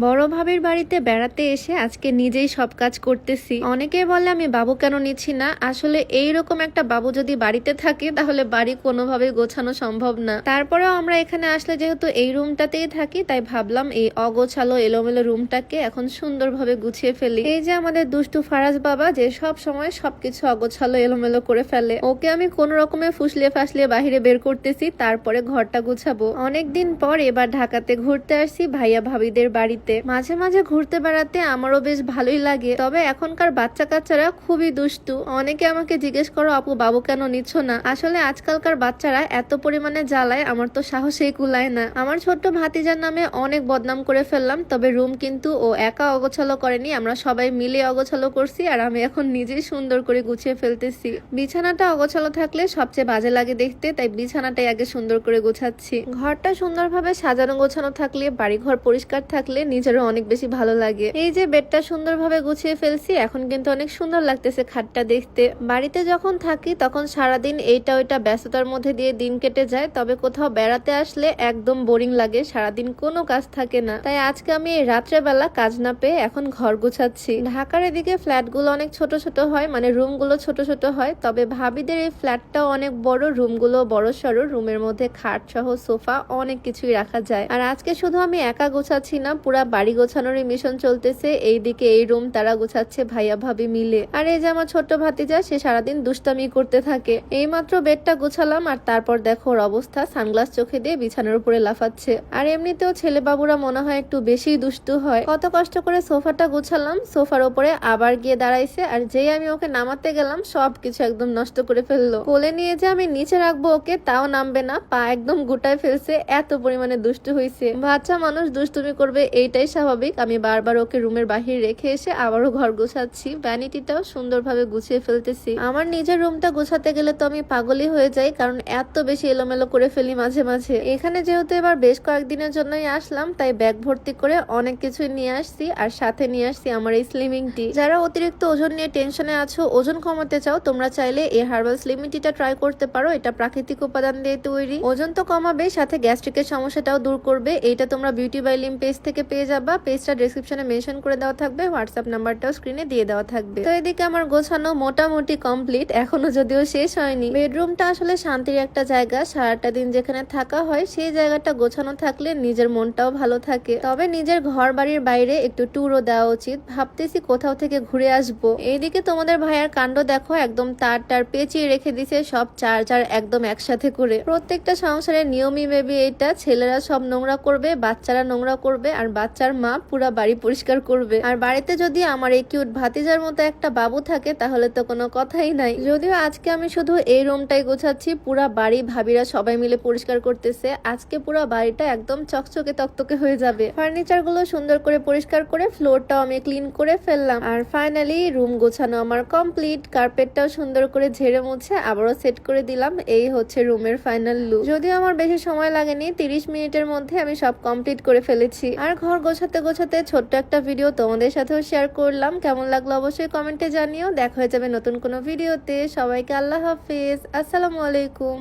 বড় ভাবির বাড়িতে বেড়াতে এসে আজকে নিজেই সব কাজ করতেছি। অনেকে বলে, আমি বাবু কেন নিচ্ছি না? আসলে এই রকম একটা বাবু যদি বাড়িতে থাকে, তাহলে বাড়ি কোনোভাবে গোছানো সম্ভব না। তারপরেও আমরা এখানে আসলে যেহেতু এই রুমটাতেই থাকি, তাই ভাবলাম এই অগোছালো, এলোমেলো রুমটাকে এখন সুন্দরভাবে গুছিয়ে ফেলি। এই যে আমাদের দুষ্টু ফারাজ বাবা, যে সব সময় সবকিছু অগোছালো, এলোমেলো করে ফেলে। ওকে আমি কোন রকমে ফুসলিয়ে ফাসলিয়ে বাহিরে বের করতেছি, তারপরে ঘরটা গুছাবো। অনেকদিন পর এবার ঢাকাতে ঘুরতে আসছি ভাইয়া ভাবিদের বাড়িতে। মাঝে মাঝে ঘুরতে বেড়াতে আমারও বেশ ভালোই লাগে। তবে এখনকার বাচ্চা কাচ্চারা খুবই দুষ্টু। অনেকে আমাকে জিজ্ঞেস করো, আপু, বাবু কেন নিচ্ছ না? আসলে আজকালকার বাচ্চারা এত পরিমাণে জ্বালায়, আমার তো সাহসেই কুলায় না। আমার ছোট্ট ভাতিজার নামে অনেক বদনাম করে ফেললাম, তবে রুম কিন্তু ও একা অগোছালো করেনি। আমরা সবাই মিলে অগোছালো করছি, আর আমি এখন নিজেই সুন্দর করে গুছিয়ে ফেলতেছি। বিছানাটা অগোছালো থাকলে সবচেয়ে বাজে লাগে দেখতে, তাই বিছানাটাই আগে সুন্দর করে গোছাচ্ছি। ঘরটা সুন্দরভাবে সাজানো গোছানো থাকলে, বাড়িঘর পরিষ্কার থাকলে নিজেরও অনেক বেশি ভালো লাগে। এই যে বেডটা সুন্দরভাবে গুছিয়ে ফেলছি, এখন কিন্তু অনেক সুন্দর লাগতেছে খাটটা দেখতে। বাড়িতে যখন থাকি তখন সারাদিন এইটা ওইটা ব্যস্ততার মধ্যে দিয়ে দিন কেটে যায়, তবে কোথাও বেড়াতে আসলে একদম বোরিং লাগে, সারাদিন কোনো কাজ থাকে না। তাই আজকে আমি রাত্রেবেলা কাজ না পেয়ে এখন ঘর গুছাচ্ছি। ঢাকার এদিকে ফ্ল্যাটগুলো অনেক ছোট ছোট হয় মানে রুমগুলো ছোট ছোট হয়, তবে ভাবিদের এই ফ্ল্যাটটাও অনেক বড়, রুমগুলো বড় সড়ো, রুমের মধ্যে খাট সহ সোফা অনেক কিছুই রাখা যায়। আর আজকে শুধু আমি একা গোছাচ্ছি না, পুরা বাড়ি গোছানোরই মিশন চলতেছে। এইদিকে এই রুম তারা গোছাচ্ছে ভাইয়া ভাবি মিলে। আর এই যে আমার ছোট্ট ভাতিজা, সে সারাদিন দুষ্টামি করতে থাকে। এইমাত্র বেডটা গোছালাম আর তারপর দেখো ওর অবস্থা, সানগ্লাস চোখে দিয়ে বিছানার উপরে লাফাচ্ছে। আর এমনিতেও ছেলে বাবুরা মনে হয় একটু বেশি দুষ্টু হয়। কত কষ্ট করে সোফাটা গোছালাম, সোফার উপরে আবার গিয়ে দাঁড়াইছে। আর যেই আমি ওকে নামাতে গেলাম সব কিছু একদম নষ্ট করে ফেলল। কোলে নিয়ে যে আমি নিচে রাখব ওকে, তাও নামবে না। পা একদম গোটায় ফেলছে, এত পরিমাণে দুষ্টু হয়েছে বাচ্চা মানুষ দুষ্টুমি করবে এইটাই স্বাভাবিক। আমি বারবার ওকে রুমের বাহির রেখে এসে আবারও ঘর গোছাচ্ছি। ভ্যানিটিটাও সুন্দরভাবে গুছিয়ে ফেলতেছি। আমার নিজের রুমটা গোছাতে গেলে তো আমি পাগলই হয়ে যাই, কারণ এত বেশি এলোমেলো করে ফেলি মাঝে মাঝে। এখানে যেহেতু এবার বেশ কয়েকদিনের জন্যই আসলাম, তাই ব্যাগ ভর্তি করে অনেক কিছুই নিয়ে আসছি আর সাথে নিয়ে আসছি আমার এই স্লিমিং টি যারা অতিরিক্ত ওজন নিয়ে টেনশনে আছো, ওজন কমাতে চাও, তোমরা চাইলে এই হার্বাল স্লিমিং ট্রাই করতে পারো। এটা প্রাকৃতিক উপাদান দিয়ে তৈরি। ওজন তো কমাবে, সাথে গ্যাস্ট্রিকের সমস্যাটাও দূর করবে। এইটা তোমরা বিউটি বাই লিম পেজ থেকে পেয়ে যাবা। পেজটা ডেসক্রিপশনে মেনশন করে দেওয়া থাকবে হোয়াটসঅ্যাপ নাম্বারটাও স্ক্রিনে দিয়ে দেওয়া থাকবে। তো এদিকে আমার গোছানো মোটামুটি কমপ্লিট এখনও যদিও শেষ হয়নি। বেডরুমটা আসলে শান্তির একটা জায়গা, সারাটা দিন যেখানে থাকা হয়, সেই জায়গাটা গোছানো থাকলে নিজের মনটাও ভালো থাকে। তবে নিজের ঘর বাড়ির বাইরে একটু ট্যুরও দেওয়া উচিত। ভাবতেছি কোথাও থেকে ঘুরে আসব। এইদিকে তোমাদের ভাইয়ার কাণ্ড দেখো, একদম তার টার পেঁচিয়ে রেখে দিছে, সব চার্জার একদম একসাথে করে। প্রত্যেকটা সংসারের নিয়মই মেবি এটা ছেলেরা সব নোংরা করবে, বাচ্চারা নোংরা করবে, আর বাচ্চার মা পুরা বাড়ি পরিষ্কার করবে। আর বাড়িতে যদি আমার এই কিউট ভাতিজার মতো একটা বাবু থাকে, তাহলে তো কোনো কথাই নাই। যদিও আজকে আমি শুধু এই রুমটাই গোছাচ্ছি, পুরা বাড়ি ভাবিরা সবাই মিলে পরিষ্কার করতেছে। আজকে পুরা বাড়িটা একদম চকচকে তকতকে হয়ে যাবে। ফার্নিচারগুলো সুন্দর করে পরিষ্কার করে ফ্লোরটাও আমি ক্লিন করে ফেললাম। আর ফাইনালি রুম গোছানো আমার কমপ্লিট কার্পেটটাও সুন্দর করে ঝেড়ে মুছে আবারও সেট করে দিলাম। এই হচ্ছে রুমের ফাইনাল লুক যদিও আমার বেশি সময় লাগেনি, তিরিশ মিনিটের মধ্যে আমি সব কমপ্লিট করে ফেলেছি। আর ঘর গোছাতে গোছাতে ছোট্ট একটা ভিডিও তোমাদের সাথেও শেয়ার করলাম। কেমন লাগল অবশ্যই কমেন্টে জানিও। দেখা হয়ে যাবে নতুন কোনো ভিডিওতে সবাইকে আল্লাহ হাফিজ। আসসালামু আলাইকুম।